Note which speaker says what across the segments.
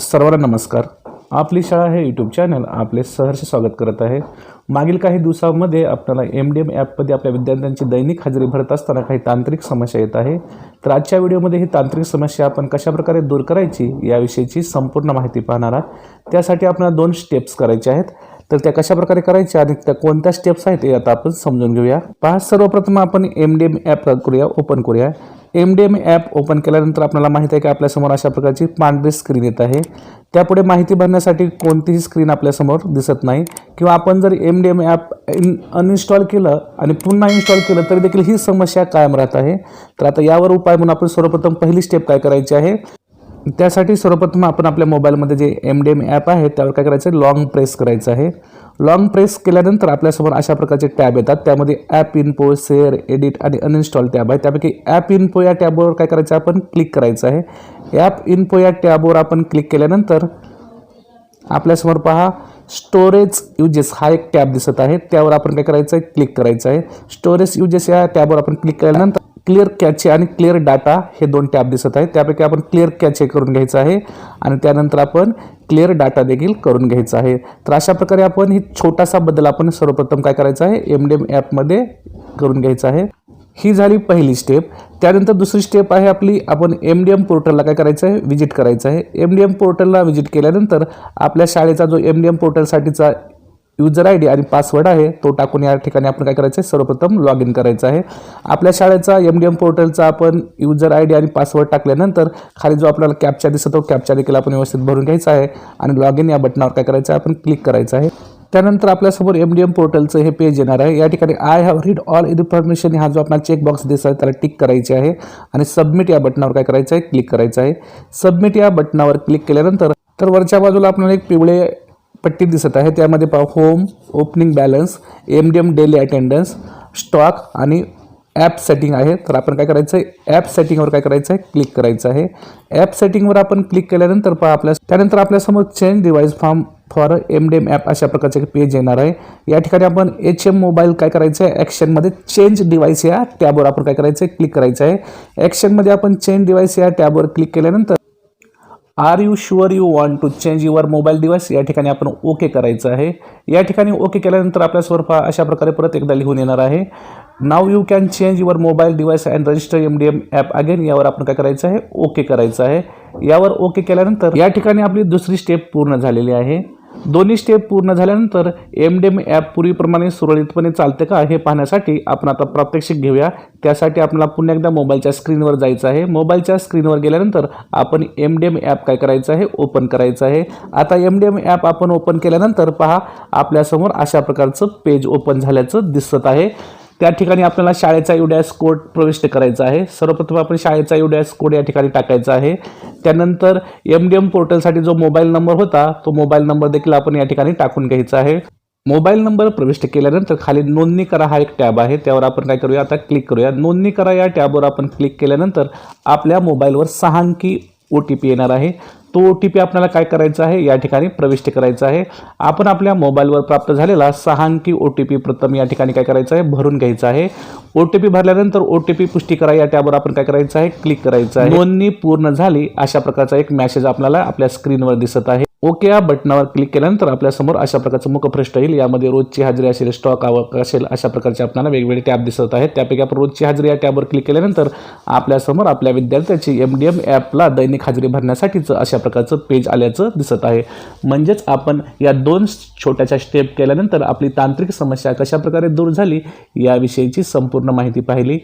Speaker 1: सर्वांना नमस्कार. आपली शाळा हे यूट्यूब चॅनल आपले सहर्ष स्वागत करत आहे. मागील काही दिवसांमध्ये आपल्याला एम डी एम ॲपमध्ये आपल्या विद्यार्थ्यांची दैनिक हजेरी भरत असताना काही तांत्रिक समस्या येत आहे. तर आजच्या व्हिडिओमध्ये ही तांत्रिक समस्या आपण कशाप्रकारे दूर करायची याविषयीची संपूर्ण माहिती पाहणार आहात. त्यासाठी आपल्याला दोन स्टेप्स करायचे आहेत. तर त्या कशाप्रकारे करायच्या? आणि त्या कोणत्या स्टेप्स आहेत ते आता आपण समजून घेऊया. पहा सर्वप्रथम आपण एम डी एम ॲप करूया ओपन करूया. M D M app open केल्यानंतर आपल्याला माहिती आहे की आपल्यासमोर अशा प्रकारची पांढरी स्क्रीन येत आहे. त्यापुढे माहिती भरण्यासाठी कोणतीही स्क्रीन आपल्यासमोर दिसत नाही. किंवा आपण जर M D M app uninstall केलं आणि पुन्हा इन्स्टॉल केलं तरी देखील ही समस्या कायम राहत आहे. तर आता यावर उपाय म्हणून आपण सर्वप्रथम पहिली स्टेप काय करायची आहे? त्यासाठी सर्वप्रथम आपण आपल्या मोबाईलमध्ये जे एम डी एम ॲप आहे त्यावर काय करायचं आहे? लॉंग प्रेस करायचं आहे. लॉंग प्रेस केल्यानंतर आपल्यासमोर अशा प्रकारचे टॅब येतात. त्यामध्ये ॲप इन्फो शेअर एडिट आणि अनइन्स्टॉल टॅब आहे. त्यापैकी ॲप इन्फो या टॅबवर काय करायचं आहे आपण क्लिक करायचं आहे. ॲप इन्फो या टॅबवर आपण क्लिक केल्यानंतर आपल्यासमोर पहा स्टोरेज युजेस हा एक टॅब दिसत आहे. त्यावर आपण काय करायचं आहे? क्लिक करायचं आहे. स्टोरेज युजेस या टॅबवर आपण क्लिक केल्यानंतर क्लिअर कॅचे आणि क्लिअर डाटा हे दोन टॅब दिसत आहेत. त्यापैकी आपण क्लिअर कॅचे करून घ्यायचं आहे आणि त्यानंतर आपण क्लिअर डाटा देखील करून घ्यायचा आहे. तर अशा प्रकारे आपण ही छोटासा बदल आपण सर्वप्रथम काय करायचं आहे? एम डी एम ॲपमध्ये करून घ्यायचं आहे. ही झाली पहिली स्टेप त्यानंतर दुसरी स्टेप आहे आपली आपण एम डी एम पोर्टलला काय करायचं आहे? व्हिजिट करायचं आहे. एम डी एम पोर्टलला व्हिजिट केल्यानंतर आपल्या शाळेचा जो एम डी एम पोर्टलसाठीचा युजर आय डी आणि पासवर्ड आहे तो टाकून या ठिकाणी आपण काय करायचं आहे? सर्वप्रथम लॉग इन करायचं आहे. आपल्या शाळेचा एम डी एम पोर्टलचा आपण युजर आय डी आणि पासवर्ड टाकल्यानंतर खाली जो आपल्याला कॅपचा दिसतो कॅपचा देखील आपण व्यवस्थित भरून घ्यायचा आहे आणि लॉग इन या बटनावर काय करायचं आहे? आपण क्लिक करायचं आहे. त्यानंतर आपल्यासमोर एम डी एम पोर्टलचं हे पेज येणार आहे. या ठिकाणी I have read all information हा जो आपला चेकबॉक्स दिसत आहे त्याला टिक करायचे आहे आणि सबमिट या बटनावर काय करायचं आहे? क्लिक करायचं आहे. सबमिट या बटनावर क्लिक केल्यानंतर तर वरच्या बाजूला आपल्याला एक पिवळे पट्टी दिसत आहे. त्यामध्ये पहा home opening balance M D M daily attendance stock आणि ॲप सेटिंग आहे. तर आपण काय करायचं आहे ॲप सेटिंगवर काय करायचं आहे क्लिक करायचं आहे. ॲप सेटिंगवर आपण क्लिक केल्यानंतर पहा आपल्या त्यानंतर आपल्यासमोर change device form for M D M app अशा प्रकारचे एक पेज येणार आहे. या ठिकाणी आपण एच एम मोबाईल काय करायचं आहे ॲक्शनमध्ये चेंज डिव्हाइस या टॅबवर आपण काय करायचं आहे क्लिक करायचं आहे ॲक्शनमध्ये आपण चेंज डिवाइस या टॅबवर क्लिक केल्यानंतर are you sure you want to change your mobile device या ठिकाणी आपण ओके करायचं आहे. या ठिकाणी ओके केल्यानंतर आपल्या स्वरूपा अशा प्रकारे परत एकदा लिहून येणार आहे. Now you can change your mobile device and register M D M app again यावर आपण काय करायचं आहे? ओके करायचं आहे. यावर ओके केल्यानंतर या ठिकाणी आपली दुसरी स्टेप पूर्ण झालेली आहे. दोन्ही स्टेप पूर्ण झाल्यानंतर एम डी एम ॲप पूर्वीप्रमाणे सुरळीतपणे चालते का हे पाहण्यासाठी आपण आता प्रात्यक्षिक घेऊया. त्यासाठी आपल्याला पुन्हा एकदा मोबाईलच्या स्क्रीनवर जायचं आहे. मोबाईलच्या स्क्रीनवर गेल्यानंतर आपण एम डी एम ॲप काय करायचं आहे? ओपन करायचं आहे. आता एम डी एम ॲप आपण ओपन केल्यानंतर पहा आपल्यासमोर अशा प्रकारचं पेज ओपन झाल्याचं दिसत आहे. त्या ठिकाणी आपल्याला शाळेचा युडॅस कोड प्रविष्ट करायचा आहे. सर्वप्रथम आपण शाळेचा युडॅस कोड या ठिकाणी टाकायचा आहे. त्यानंतर एम डी एम पोर्टलसाठी जो मोबाईल नंबर होता तो मोबाईल नंबर देखील आपण या ठिकाणी टाकून घ्यायचा आहे. मोबाईल नंबर प्रविष्ट केल्यानंतर खाली नोंदणी करा हा एक टॅब आहे. त्यावर आपण काय करूया? आता क्लिक करूया. नोंदणी करा या टॅबवर आपण क्लिक केल्यानंतर आपल्या मोबाईलवर सहा अंकी ओ टी पी येणार आहे. तो ओ टी पी आपल्याला काय करायचा आहे? या ठिकाणी प्रविष्ट करायचा आहे. आपण आपल्या मोबाईलवर प्राप्त झालेला सहा अंकी ओ टी पी प्रथम या ठिकाणी काय करायचं आहे? भरून घ्यायचा आहे. ओ टी पी भरल्यानंतर ओ टी पी पुष्टी करा. या टॅबवर आपण काय करायचं आहे? क्लिक करायचं आहे. नोंदणी पूर्ण झाली अशा प्रकारचा एक मॅसेज आपल्याला आपल्या स्क्रीनवर दिसत आहे. ओके या बटनावर क्लिक केल्यानंतर आपल्यासमोर अशा प्रकारचं मुखपृष्ठ येईल. यामध्ये रोजची हजेरी असेल स्टॉक आवक असेल अशा प्रकारचे आपल्याला वेगवेगळे टॅब दिसत आहेत. त्यापैकी आपण रोजची हजेरी या टॅबवर क्लिक केल्यानंतर आपल्यासमोर आपल्या विद्यार्थ्याची एम डी एम ॲपला दैनिक हजेरी भरण्यासाठीचं अशा प्रकारचं पेज आल्याचं दिसत आहे. म्हणजेच आपण या दोन छोट्याशा स्टेप केल्यानंतर आपली तांत्रिक समस्या कशा प्रकारे दूर झाली याविषयीची संपूर्ण माहिती पाहिली.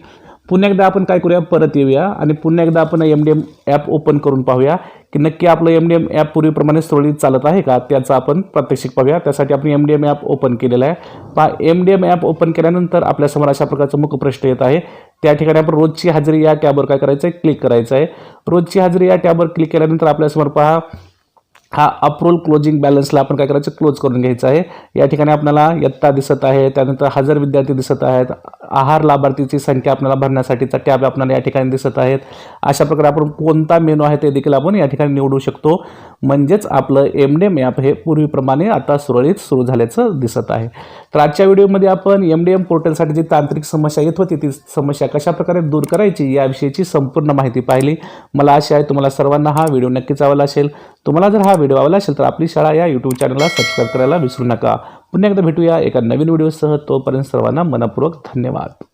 Speaker 1: पुन्हा एकदा आपण काय करूया? परत येऊया आणि पुन्हा एकदा आपण M D M app open करून पाहूया की नक्की आपलं एम डी एम ॲप पूर्वीप्रमाणे सुरळीत चालत आहे का? त्याचा आपण प्रात्यक्षिक पाहूया. त्यासाठी आपण M D M app open केलेलं आहे. पहा M D M app open केल्यानंतर आपल्यासमोर अशा प्रकारचं मुखप्रश्न येत आहे. त्या ठिकाणी आपण रोजची हजेरी या टॅबवर काय करायचं आहे क्लिक करायचं आहे रोजची हजेरी या टॅबवर क्लिक केल्यानंतर आपल्यासमोर पहा हा अप्रोल क्लोजिंग बॅलन्सला आपण काय करायचं? क्लोज करून घ्यायचं आहे. या ठिकाणी आपल्याला इयत्ता दिसत आहे त्यानंतर हजर विद्यार्थी दिसत आहेत आहार लाभार्थीची संख्या आपल्याला भरण्यासाठीचा टॅब आपल्याला या ठिकाणी दिसत आहेत. अशा प्रकारे आपण कोणता मेनू आहे ते देखील आपण या ठिकाणी निवडू शकतो. म्हणजेच आपलं एम डी एम ॲप हे पूर्वीप्रमाणे आता सुरळीत सुरू झाल्याचं दिसत आहे. तर आजच्या व्हिडिओमध्ये आपण एम डी एम पोर्टलसाठी जी तांत्रिक समस्या येत होती ती समस्या कशाप्रकारे दूर करायची याविषयीची संपूर्ण माहिती पाहिली. मला आशा आहे तुम्हाला सर्वांना हा व्हिडिओ नक्कीच आवडला असेल. तुम्हाला जर हा व्हिडिओ आवडला असेल तर आपली शाळा या यूट्यूब चॅनलला सबस्क्राईब करायला विसरू नका. पुन्हा एकदा भेटूया एका नवीन व्हिडिओसह. तोपर्यंत सर्वांना मनपूर्वक धन्यवाद.